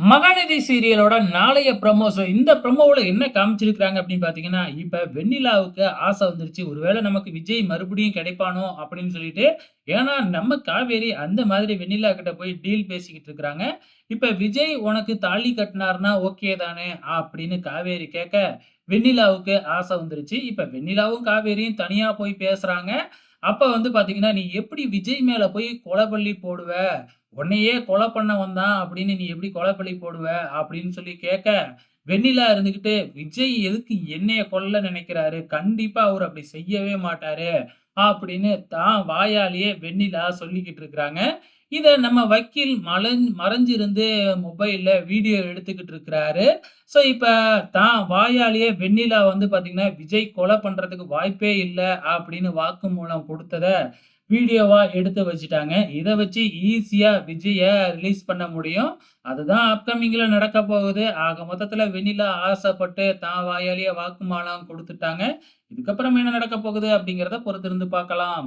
மகாநதி சீரியலோட நாளைய ப்ரமோஸோ இந்த ப்ரமோவில் என்ன காமிச்சிருக்கிறாங்க அப்படின்னு பார்த்தீங்கன்னா, இப்போ வெண்ணிலாவுக்கு ஆசை வந்துருச்சு. ஒருவேளை நமக்கு விஜய் மறுபடியும் கிடைப்பானோ அப்படின்னு சொல்லிட்டு. ஏன்னா நம்ம காவேரி அந்த மாதிரி வெண்ணிலா கிட்ட போய் டீல் பேசிக்கிட்டு இருக்கிறாங்க. இப்போ விஜய் உனக்கு தாலி கட்டினார்னா ஓகே தானே அப்படின்னு காவேரி கேட்க, வெண்ணிலாவுக்கு ஆசை வந்துருச்சு. இப்போ வெண்ணிலாவும் காவேரியும் தனியாக போய் பேசுகிறாங்க அப்போ வந்து பார்த்தீங்கன்னா, "நீ எப்படி விஜய் மேலே போய் கொலைப்பள்ளி போடுவ? உன்னையே கொலை பண்ண வந்தான் அப்படின்னு நீ எப்படி கொலைப்பள்ளி போடுவ?" அப்படின்னு சொல்லி கேட்க, வெண்ணிலா இருந்துகிட்டு, "விஜய் எதுக்கு என்னைய கொல்ல நினைக்கிறாரு? கண்டிப்பா அவர் அப்படி செய்யவே மாட்டாரு." அப்படின்னு தான் வாயாலேயே வெண்ணிலா சொல்லிக்கிட்டு இருக்கிறாங்க. இதை நம்ம வக்கீல் மலஞ் மறைஞ்சிருந்து மொபைலில் வீடியோ எடுத்துக்கிட்டு இருக்கிறாரு. ஸோ இப்போ தான் வாயாலேயே வெண்ணிலா வந்து பார்த்தீங்கன்னா, "விஜய் கொலை பண்ணுறதுக்கு வாய்ப்பே இல்லை அப்படின்னு வாக்குமூலம் கொடுத்ததை வீடியோவாக எடுத்து வச்சுட்டாங்க. இதை வச்சு ஈஸியாக விஜயை ரிலீஸ் பண்ண முடியும். அதுதான் அப்கமிங்கில் நடக்கப் போகுது. ஆக மொத்தத்தில் வெண்ணிலா ஆசைப்பட்டு தான் வாயாலேயே வாக்குமூலம் கொடுத்துட்டாங்க இதுக்கப்புறம் என்ன நடக்கப் போகுது அப்படிங்கிறத பொறுத்திருந்து பார்க்கலாம்.